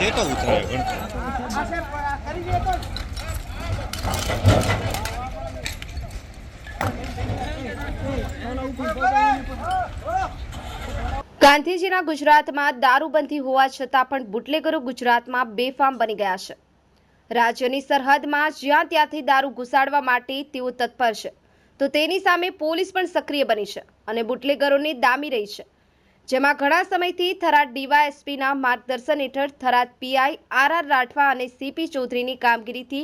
તો ઉતરાય ગાંધીજીના ગુજરાતમાં દારૂબંધી હોવા છતાં પણ બુટલેગરો ગુજરાતમાં બેફામ બની ગયા છે. રાજ્યની સરહદમાં જ્યાં ત્યાંથી દારૂ ઘુસાડવા માટે તેઓ તત્પર છે. તો તેની સામે પોલીસ પણ સક્રિય બની છે અને બુટલેગરોને દામી રહી છે. જેમાં ઘણા સમયથી થરાદ ડીવાયએસપીના માર્ગદર્શન હેઠળ Tharad PI R R Rathwa અને સીપી ચૌધરીની કામગીરીથી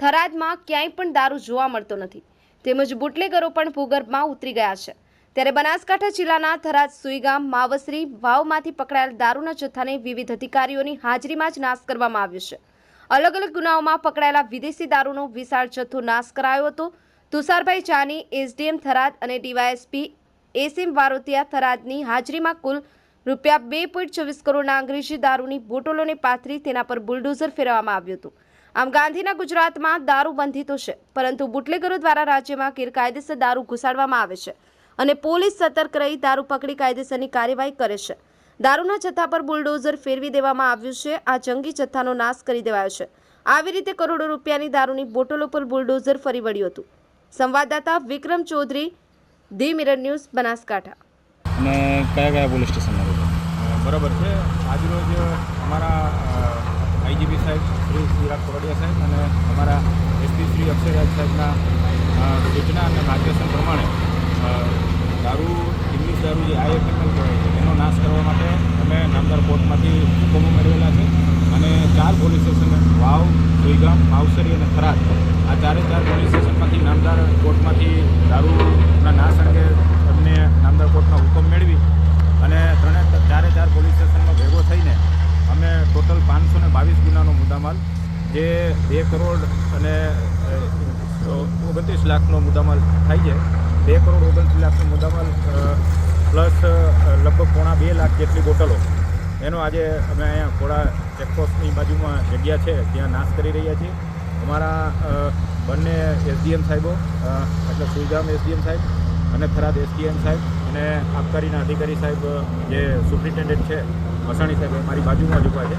થરાદમાં ક્યાંય પણ દારૂ જોવા મળતો નથી. તેમજ બુટલેગરો પણ ભૂગર્ભમાં ઉતરી ગયા છે. ત્યારે બનાસકાંઠા જિલ્લાના થરાદ સુઈગામ, માવસરી વાવમાંથી પકડાયેલ દારૂના જથ્થાને વિવિધ અધિકારીઓની હાજરીમાં જ નાશ કરવામાં આવ્યો છે. અલગ અલગ ગુનાઓમાં પકડાયેલા વિદેશી દારૂનો વિશાળ જથ્થો નાશ કરાયો હતો. તુષારભાઈ ચાની એસડીએમ થરાદ અને ડીવાયએસપી એસીમ વારોતિયા થરાદની હાજરીમાં કુલ રૂપિયા બે પોઈન્ટ ચોવીસ કરોડના અંગ્રેજી દારૂની બોટલોને પાથરી તેના પર બુલડોઝર ફેરવવામાં આવ્યું હતું. આમ ગાંધીના ગુજરાતમાં દારૂ બંધી તો છે, પરંતુ બુટલેગરો દ્વારા રાજ્યમાં ગેરકાયદેસર દારૂ ઘુસાડવામાં આવે છે અને પોલીસ સતર્ક રહી દારૂ પકડી કાયદેસરની કાર્યવાહી કરે છે. દારૂના જથ્થા પર બુલડોઝર ફેરવી દેવામાં આવ્યું છે, આ જંગી જથ્થાનો નાશ કરી દેવાયો છે. આવી રીતે કરોડો રૂપિયાની દારૂની બોટલો પર બુલડોઝર ફરી વળ્યું હતું. સંવાદદાતા Vikram Chaudhary the Mirror News Banaskantha. અને કયા કયા પોલીસ સ્ટેશનમાં બરાબર છે. આજરોજ અમારા આઈજીપી સાહેબ શ્રી વિરાટ કોરડિયા સાહેબ અને અમારા એસપી શ્રી અક્ષયરાજ સાહેબના સૂચના અને માર્ગદર્શન પ્રમાણે દારૂ ઇંગ્લિશ દારૂ જે આઈએફએમએલ કહેવાય છે એનો નાશ કરવા માટે અમે નામદાર કોર્ટમાંથી હુકમો મેળવેલા છે. અને ચાર પોલીસ સ્ટેશન વાવ સુઈગામ માવસરી અને થરાદ આ ચારે ચાર પોલીસ સ્ટેશનમાંથી નામદાર કોર્ટમાંથી દારૂના નાશ અંગે અમને નામદાર કોર્ટમાં હુકમ મેળવી અને ત્રણે ચારે ચાર પોલીસ સ્ટેશનનો ભેગો થઈને અમે ટોટલ પાંચસો ને બાવીસ ગુનાનો મુદ્દામાલ, જે બે કરોડ અને ઓગણત્રીસ લાખનો મુદ્દામાલ થાય છે. બે કરોડ ઓગણત્રીસ લાખનો મુદ્દામાલ પ્લસ લગભગ પોણા બે લાખ જેટલી બોટલો. એનો આજે અમે અહીંયા થોડા ચેકપોસ્ટની બાજુમાં જગ્યા છે ત્યાં નાશ કરી રહ્યા છીએ. અમારા બંને એસડીએમ સાહેબો એટલે સુઈગામ એસડીએમ સાહેબ અને થરાદ એસડીએમ સાહેબ અને આબકારીના અધિકારી સાહેબ જે સુપ્રિન્ટેન્ડન્ટ છે મસાણી સાહેબ મારી બાજુમાં જ ઊભા છે.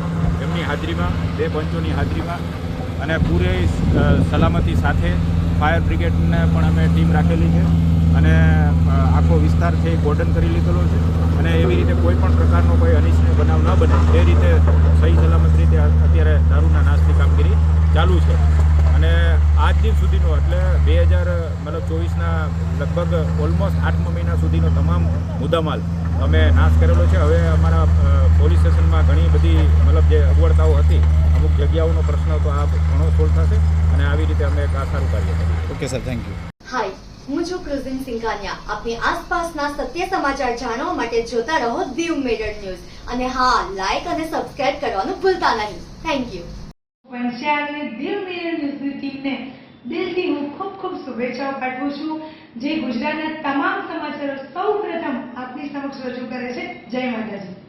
એમની હાજરીમાં, બે પંચોની હાજરીમાં અને પૂરે સલામતી સાથે ફાયર બ્રિગેડને પણ અમે ટીમ રાખેલી છે અને આખો વિસ્તાર છે એ કોર્ડન કરી લીધેલો છે અને એવી રીતે કોઈ પણ પ્રકારનો કોઈ અનિચ્છનીય બનાવ ન બને. એ રીતે સહી સલામત રીતે અત્યારે દારૂના નાશની કામગીરી ચાલુ છે અને આજ દિન સુધીનો એટલે બે હજાર, મતલબ ચોવીસના લગભગ ઓલમોસ્ટ આઠમા મહિના સુધીનો તમામ મુદ્દામાલ અમે નાશ કરેલો છે. હવે અમારા પોલીસ સ્ટેશનમાં ઘણી બધી મતલબ જે અગવડતાઓ હતી અમુક જગ્યાઓનો પ્રશ્ન હતો આ ઘણો સોલ્વ થશે અને આવી રીતે અમે એક આ સારું કાર્ય okay sir thank you. Hi હું છું ક્રુઝિન સિંઘાનિયા. આપની આસપાસના સત્ય સમાચાર જાણવા માટે જોતા રહો દીવ મિરર ન્યૂઝ. અને હા લાઈક અને સબસ્ક્રાઇબ કરવાનું ભૂલતા નહીં. થેન્ક યુ વંશિયાળને દીવ મિરર ન્યૂઝની ટીમને દિલથી હું ખૂબ ખૂબ શુભેચ્છાઓ પાઠવું છું. જે ગુજરાતના તમામ સમાચારો સૌ પ્રથમ આપની સમક્ષ રજૂ કરે છે. જય માતાજી.